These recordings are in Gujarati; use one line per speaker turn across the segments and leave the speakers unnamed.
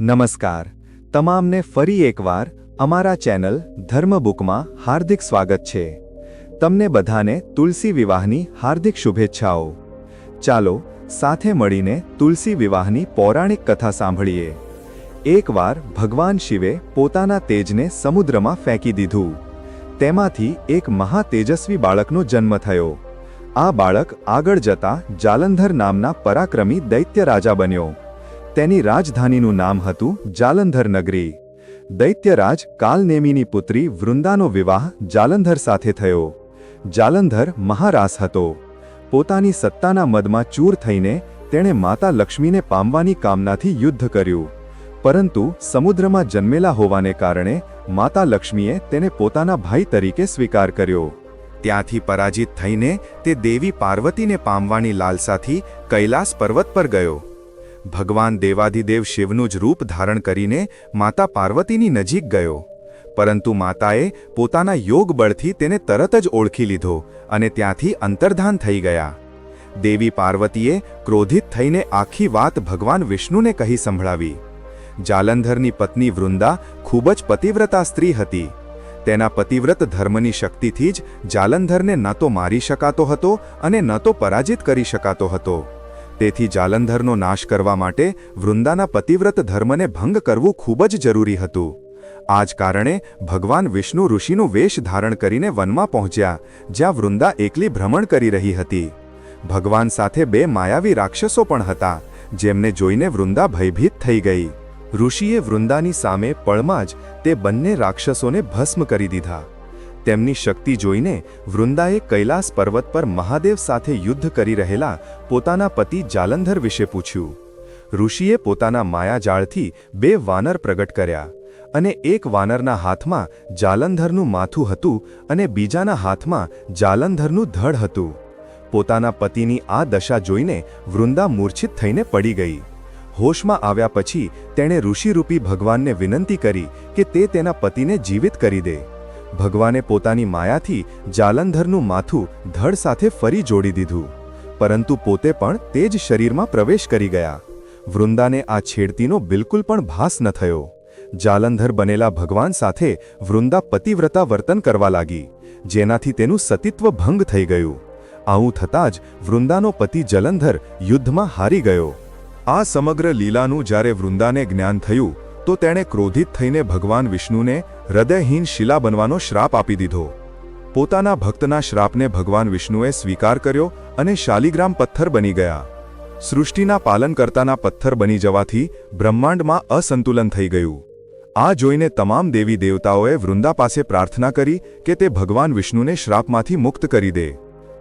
નમસ્કાર. તમામને ફરી એકવાર અમારા ચેનલ ધર્મબુકમાં હાર્દિક સ્વાગત છે. તમને બધાને તુલસી વિવાહની હાર્દિક શુભેચ્છાઓ. ચાલો, સાથે મળીને તુલસી વિવાહની પૌરાણિક કથા સાંભળીએ. એકવાર ભગવાન શિવે પોતાના તેજને સમુદ્રમાં ફેંકી દીધું. તેમાંથી એક મહાતેજસ્વી બાળકનો જન્મ થયો. આ બાળક આગળ જતા જાલંધર નામના પરાક્રમી દૈત્ય રાજા બન્યો. તેની રાજધાનીનું નામ હતું જાલંધર નગરી. દૈત્યરાજ કાલનેમીની પુત્રી વૃંદાનો વિવાહ જાલંધર સાથે થયો. જાલંધર મહારાસ હતો. પોતાની સત્તાના મદમાં ચૂર થઈને તેણે માતા લક્ષ્મીને પામવાની કામનાથી યુદ્ધ કર્યું. પરંતુ સમુદ્રમાં જન્મેલા હોવાને કારણે માતા લક્ષ્મીએ તેને પોતાના ભાઈ તરીકે સ્વીકાર કર્યો. ત્યાંથી પરાજિત થઈને તે દેવી પાર્વતીને પામવાની લાલસાથી કૈલાસ પર્વત પર ગયો. ભગવાન દેવાધિદેવ શિવનું જ રૂપ ધારણ કરીને માતા પાર્વતીની નજીક ગયો. પરંતુ માતાએ પોતાના યોગ બળથી તેને તરત જ ઓળખી લીધો અને ત્યાંથી અંતર્ધાન થઈ ગયા. દેવી પાર્વતીએ ક્રોધિત થઈને આખી વાત ભગવાન વિષ્ણુને કહી સંભળાવી. જાલંધરની પત્ની વૃંદા ખૂબ જ પતિવ્રતા સ્ત્રી હતી. તેના પતિવ્રત ધર્મની શક્તિથી જ જાલંધરને ન તો મારી શકાતો હતો અને ન તો પરાજિત કરી શકાતો હતો. તેથી જાલંધરનો નાશ કરવા માટે વૃંદાના પતિવ્રત ધર્મને ભંગ કરવું ખૂબ જ જરૂરી હતું. આ જ કારણે ભગવાન વિષ્ણુ ઋષિનું વેશ ધારણ કરીને વનમાં પહોંચ્યા, જ્યાં વૃંદા એકલી ભ્રમણ કરી રહી હતી. ભગવાન સાથે બે માયાવી રાક્ષસો પણ હતા, જેમને જોઈને વૃંદા ભયભીત થઈ ગઈ. ઋષિએ વૃંદાની સામે પળમાં જ તે બંને રાક્ષસોને ભસ્મ કરી દીધા. તેમની શક્તિ જોઈને વૃંદાએ કૈલાસ પર્વત પર મહાદેવ સાથે યુદ્ધ કરી રહેલા પોતાના પતિ જાલંધર વિશે પૂછ્યું. ઋષિએ પોતાના માયાજાળથી બે વાનર પ્રગટ કર્યા અને એક વાનરના હાથમાં જાલંધરનું માથું હતું અને બીજાના હાથમાં જાલંધરનું ધડ હતું. પોતાના પતિની આ દશા જોઈને વૃંદા મૂર્છિત થઈને પડી ગઈ. હોશમાં આવ્યા પછી તેણે ઋષિરૂપી ભગવાનને વિનંતી કરી કે તે તેના પતિને જીવિત કરી દે. ભગવાને પોતાની માયાથી જાલંધરનું માથું ધડ સાથે ફરી જોડી દીધું. પરંતુ પોતે પણ તે જ શરીરમાં પ્રવેશ કરી ગયા. વૃંદાને આ છેડતીનો બિલકુલ પણ ભાસ ન થયો. જાલંધર બનેલા ભગવાન સાથે વૃંદા પતિવ્રતા વર્તન કરવા લાગી, જેનાથી તેનું સતીત્વ ભંગ થઈ ગયું. આવું થતાં જ વૃંદાનો પતિ જલંધર યુદ્ધમાં હારી ગયો. આ સમગ્ર લીલાનું જ્યારે વૃંદાને જ્ઞાન થયું, તો તેણે ક્રોધિત થઈને ભગવાન વિષ્ણુને હૃદયહીન શિલા બનવાનો શ્રાપ આપી દીધો. પોતાના ભક્તના શ્રાપને ભગવાન વિષ્ણુએ સ્વીકાર કર્યો અને શાલિગ્રામ પથ્થર બની ગયા. સૃષ્ટિના પાલનકર્તાના પથ્થર બની જવાથી બ્રહ્માંડમાં અસંતુલન થઈ ગયું. આ જોઈને તમામ દેવી દેવતાઓએ વૃંદા પાસે પ્રાર્થના કરી કે તે ભગવાન વિષ્ણુને શ્રાપમાંથી મુક્ત કરી દે.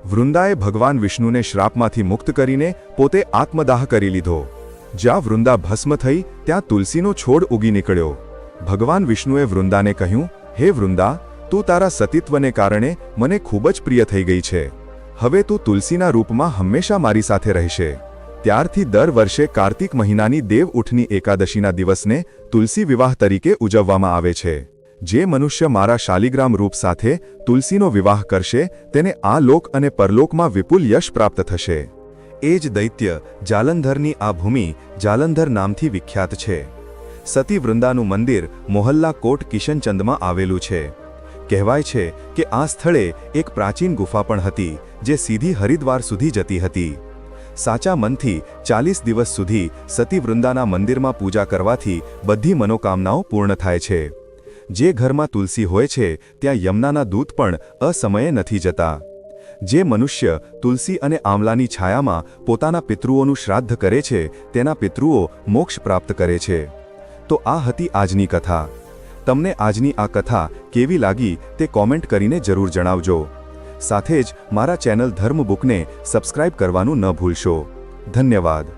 વૃંદાએ ભગવાન વિષ્ણુને શ્રાપમાંથી મુક્ત કરીને પોતે આત્મદાહ કરી લીધો. જ્યાં વૃંદા ભસ્મ થઈ ત્યાં તુલસીનો છોડ ઉગી નીકળ્યો. ભગવાન વિષ્ણુએ વૃંદાને કહ્યું, હે વૃંદા, તું તારા સતીત્વને કારણે મને ખૂબ જ પ્રિય થઈ ગઈ છે. હવે તું તુલસીના રૂપમાં હંમેશા મારી સાથે રહેશે. ત્યારથી દર વર્ષે કાર્તિક મહિનાની દેવ ઉઠની એકાદશીના દિવસને તુલસી વિવાહ તરીકે ઉજવવામાં આવે છે. જે મનુષ્ય મારા શાલિગ્રામ રૂપ સાથે તુલસીનો વિવાહ કરશે, તેને આ લોક અને પરલોકમાં વિપુલ યશ પ્રાપ્ત થશે. એ જ દૈત્ય જાલંધરની આ ભૂમિ જાલંધર નામથી વિખ્યાત છે. સતી વૃંદાનું મંદિર મોહલ્લા કોટ કિશનચંદમાં આવેલું છે. કહેવાય છે કે આ સ્થળે એક પ્રાચીન ગુફા પણ હતી, જે સીધી હરિદ્વાર સુધી જતી હતી. સાચા મનથી ચાલીસ દિવસ સુધી સતી વૃંદાના મંદિરમાં પૂજા કરવાથી બધી મનોકામનાઓ પૂર્ણ થાય છે. જે ઘરમાં તુલસી હોય છે, ત્યાં યમુનાના દૂત પણ અસમયે નથી જતા. જે મનુષ્ય તુલસી અને આમલાની છાયામાં પોતાના પિતૃઓનું શ્રાદ્ધ કરે છે, તેના પિતૃઓ મોક્ષ પ્રાપ્ત કરે છે. તો આ હતી આજની કથા. તમને આજની આ કથા કેવી લાગી તે કોમેન્ટ કરીને જરૂર જણાવજો. સાથે જ મારા ચેનલ ધર્મ બુકને સબસ્ક્રાઇબ કરવાનું ન ભૂલશો. ધન્યવાદ.